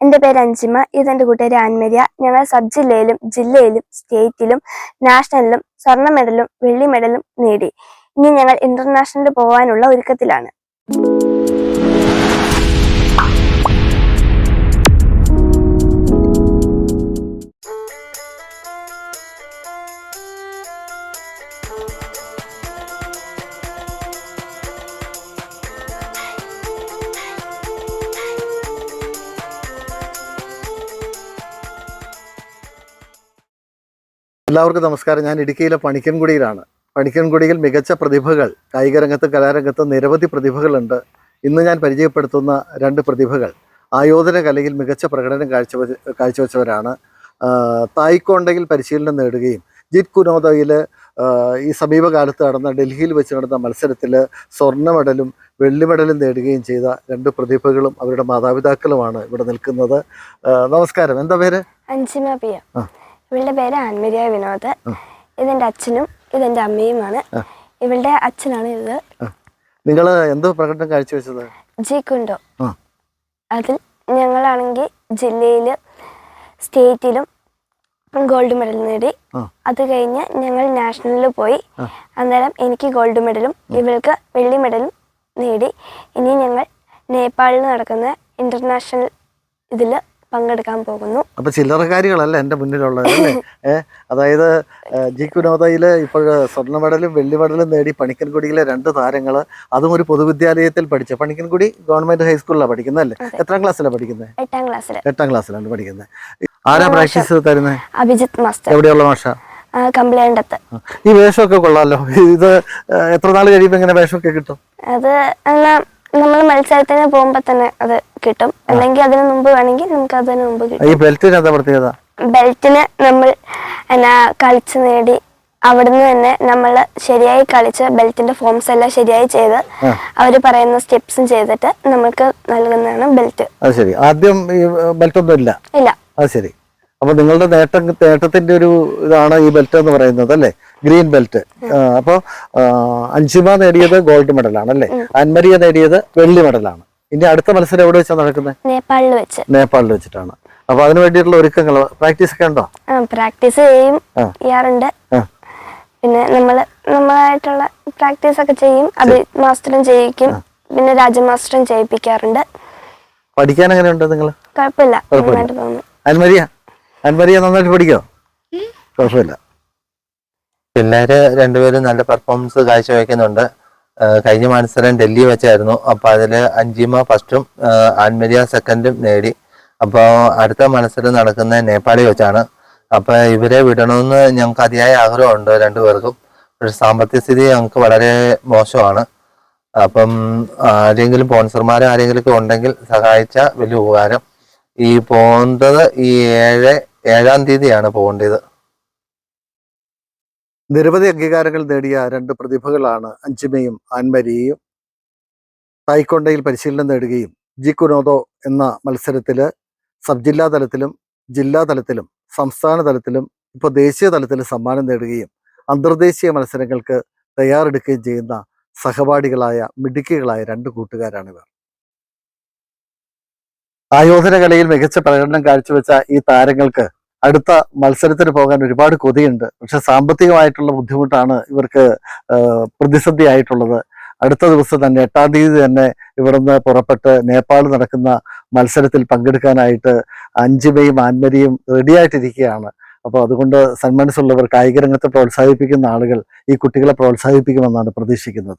എന്റെ പേര് അഞ്ചിമ ഇതെന്റെ കൂട്ടുകാരി ആൻമരിയ. ഞങ്ങൾ സബ് ജില്ലയിലും ജില്ലയിലും സ്റ്റേറ്റിലും നാഷണലിലും സ്വർണ മെഡലും വെള്ളി മെഡലും നേടി. ഇനി ഞങ്ങൾ ഇന്റർനാഷണലിൽ പോകാനുള്ള ഒരുക്കത്തിലാണ്. എല്ലാവർക്കും നമസ്കാരം. ഞാൻ ഇടുക്കിയിലെ പണിക്കൻകുടിയിലാണ്. പണിക്കൻകുടിയിൽ മികച്ച പ്രതിഭകൾ കായികരംഗത്തും കലാരംഗത്തും നിരവധി പ്രതിഭകളുണ്ട്. ഇന്ന് ഞാൻ പരിചയപ്പെടുത്തുന്ന രണ്ട് പ്രതിഭകൾ. ആയോധന കലയിൽ മികച്ച പ്രകടനം കാഴ്ചവെച്ച കാഴ്ചവെച്ചവരാണ്. തായ്ക്കോണ്ടയിൽ പരിശീലനം നേടുകയും ജിത് കുനോദയിൽ ഈ സമീപകാലത്ത് നടന്ന ഡൽഹിയിൽ വെച്ച് നടന്ന മത്സരത്തിൽ സ്വർണ മെഡലും വെള്ളി മെഡലും നേടുകയും ചെയ്ത രണ്ട് പ്രതിഭകളും അവരുടെ മാതാപിതാക്കളുമാണ് ഇവിടെ നിൽക്കുന്നത്. നമസ്കാരം. എന്താ പേര്? അഞ്ചിമ പി ആ. ഇവളുടെ പേര് ആൻമരിയ വിനോദ്. ഇതെന്റെ അച്ഛനും ഇതെന്റെ അമ്മയുമാണ്. ഇവളുടെ അച്ഛനാണ് ഇത്. നിങ്ങൾ എന്തോ പ്രകടനം കാഴ്ചവെച്ചത്? ജി കുണ്ടോ. അതിൽ ഞങ്ങളാണെങ്കിൽ ജില്ലയിൽ സ്റ്റേറ്റിലും ഗോൾഡ് മെഡൽ നേടി. അത് കഴിഞ്ഞ് ഞങ്ങൾ നാഷണലിൽ പോയി. അന്നേരം എനിക്ക് ഗോൾഡ് മെഡലും ഇവൾക്ക് വെള്ളി മെഡലും നേടി. ഇനി ഞങ്ങൾ നേപ്പാളിൽ നടക്കുന്ന ഇന്റർനാഷണൽ ഇതിൽ പങ്കെടുക്കാൻ പോകുന്നു. അപ്പൊ ചില്ലറക്കാരികളല്ല അല്ലേ? ഏഹ് അതായത് ജി കുനോദയിൽ ഇപ്പോൾ സ്വർണ മെഡലും വെള്ളി മെഡലും നേടി പണിക്കൻകുടിയിലെ രണ്ട് താരങ്ങൾ അതും ഒരു പൊതുവിദ്യാലയത്തിൽ പഠിച്ച. പണിക്കൻകുടി ഗവൺമെന്റ് ഹൈസ്കൂളിലാണ് പഠിക്കുന്നത് അല്ലേ. എത്രാം ക്ലാസ്സിലാണ് പഠിക്കുന്നത് എട്ടാം ക്ലാസ്സിൽ എട്ടാം ക്ലാസ്സിലാണ് പഠിക്കുന്നത് ആരാ പ്രാക്ടീസ് തരുന്നത് അഭിജിത് മാസ്റ്റർ. എവിടെയുള്ള മാഷ? കമ്പ്ലൈൻഡത്ത് ഈ വേഷമൊക്കെ കൊള്ളാമല്ലോ ഇത് എത്ര നാൾ കഴിയുമ്പോൾ ഇങ്ങനെ വേഷമൊക്കെ കിട്ടും? അത് നമ്മൾ മത്സരത്തിന് പോകുമ്പോ തന്നെ അത് കിട്ടും. അല്ലെങ്കിൽ അതിന് മുമ്പ് വേണമെങ്കിൽ നമുക്ക് അതിന് മുമ്പ് കിട്ടും. ഈ ബെൽറ്റിന് എന്താ പ്രത്യേകത? ബെൽറ്റിന് നമ്മൾ എന്നാ കളിച്ച് നേടി അവിടുന്ന് തന്നെ നമ്മൾ ശരിയായി കളിച്ച് ബെൽറ്റിന്റെ ഫോംസ് എല്ലാം ശരിയായി ചെയ്ത്. അവർ പറയുന്ന സ്റ്റെപ്സും ചെയ്തിട്ട് നമുക്ക് നൽകുന്നതാണ് ബെൽറ്റ് അത് ശരി. ആദ്യം ഈ ബെൽറ്റ് ഒന്നും ഇല്ല? ഇല്ല. അത് ശരി. അപ്പൊ നിങ്ങളുടെ നേട്ടം നേട്ടത്തിന്റെ ഒരു ഇതാണ് ഈ ബെൽറ്റ് എന്ന് പറയുന്നത് അല്ലേ? ഗ്രീൻ ബെൽറ്റ് അപ്പൊ അഞ്ചിമ നേടിയത് ഗോൾഡ് മെഡൽ ആണ് അല്ലേ? അൻമരിയ നേടിയത് വെള്ളി മെഡലാണ് ഇനി അടുത്ത മത്സരം എവിടെ വെച്ചാണ് നടക്കുന്നത് നേപ്പാളിൽ വെച്ച്. നേപ്പാളിൽ വെച്ചിട്ടാണ്. അപ്പൊ അതിന് വേണ്ടിയിട്ടുള്ള ഒരുക്കങ്ങൾ പ്രാക്ടീസ് ഒക്കെ ഉണ്ടോ? പ്രാക്ടീസ് ചെയ്യും. ചെയ്യാറുണ്ട്. പിന്നെ നമ്മൾ നമ്മളായിട്ടുള്ള പ്രാക്ടീസ് ഒക്കെ ചെയ്യും. അത് മാസ്റ്ററും ചെയ്യിക്കും. പിന്നെ രാജമാസ്റ്ററും ചെയ്യിപ്പിക്കാറുണ്ട്. പഠിക്കാൻ എങ്ങനെയുണ്ട് നിങ്ങൾ കുഴപ്പമില്ല. കുഴപ്പമില്ല. അൻമരിയ നന്നായിട്ട് പഠിക്കോ? കുഴപ്പമില്ല. പിള്ളേര് രണ്ടുപേരും നല്ല പെർഫോമൻസ് കാഴ്ചവെക്കുന്നുണ്ട്. കഴിഞ്ഞ മത്സരം ഡൽഹി വെച്ചായിരുന്നു. അപ്പൊ അതിൽ അഞ്ചിമ ഫസ്റ്റും ആൻമരിയ സെക്കൻഡും നേടി. അപ്പൊ അടുത്ത മത്സരം നടക്കുന്ന നേപ്പാളി വെച്ചാണ്. അപ്പൊ ഇവരെ വിടണമെന്ന് ഞങ്ങൾക്ക് അതിയായ ആഗ്രഹമുണ്ട് രണ്ടുപേർക്കും. പക്ഷെ സാമ്പത്തിക സ്ഥിതി ഞങ്ങൾക്ക് വളരെ മോശമാണ്. അപ്പം ആരെങ്കിലും സ്പോൺസർമാർ ആരെങ്കിലും ഒക്കെ ഉണ്ടെങ്കിൽ സഹായിച്ച വലിയ ഉപകാരം. ഈ പോകുന്നത് ഈ ഏഴ് ഏഴാം തീയതിയാണ് പോകേണ്ടത്. നിരവധി അംഗീകാരങ്ങൾ നേടിയ രണ്ട് പ്രതിഭകളാണ് അഞ്ചിമയും ആൻമരിയയും തായ്ക്കൊണ്ടയിൽ പരിശീലനം നേടുകയും ജി കുനോദോ എന്ന മത്സരത്തിൽ സബ് ജില്ലാ തലത്തിലും ജില്ലാ തലത്തിലും സംസ്ഥാന തലത്തിലും ഇപ്പോൾ ദേശീയ തലത്തിലും സമ്മാനം നേടുകയും അന്തർദേശീയ മത്സരങ്ങൾക്ക് തയ്യാറെടുക്കുകയും ചെയ്യുന്ന സഹപാഠികളായ മിടുക്കികളായ രണ്ട് കൂട്ടുകാരാണിവർ ആയോധന കലയിൽ മികച്ച പ്രകടനം കാഴ്ചവെച്ച ഈ താരങ്ങൾക്ക് അടുത്ത മത്സരത്തിന് പോകാൻ ഒരുപാട് കൊതിയുണ്ട്. പക്ഷെ സാമ്പത്തികമായിട്ടുള്ള ബുദ്ധിമുട്ടാണ് ഇവർക്ക് പ്രതിസന്ധി ആയിട്ടുള്ളത് അടുത്ത ദിവസം തന്നെ എട്ടാം തീയതി തന്നെ ഇവിടുന്ന് പുറപ്പെട്ട് നേപ്പാൾ നടക്കുന്ന മത്സരത്തിൽ പങ്കെടുക്കാനായിട്ട് അഞ്ചിമയും ആൻമരിയും റെഡിയായിട്ടിരിക്കുകയാണ്. അപ്പോൾ അതുകൊണ്ട് സന്മനസ്സുള്ളവർ കായിക രംഗത്തെ പ്രോത്സാഹിപ്പിക്കുന്ന ആളുകൾ ഈ കുട്ടികളെ പ്രോത്സാഹിപ്പിക്കുമെന്നാണ് പ്രതീക്ഷിക്കുന്നത്.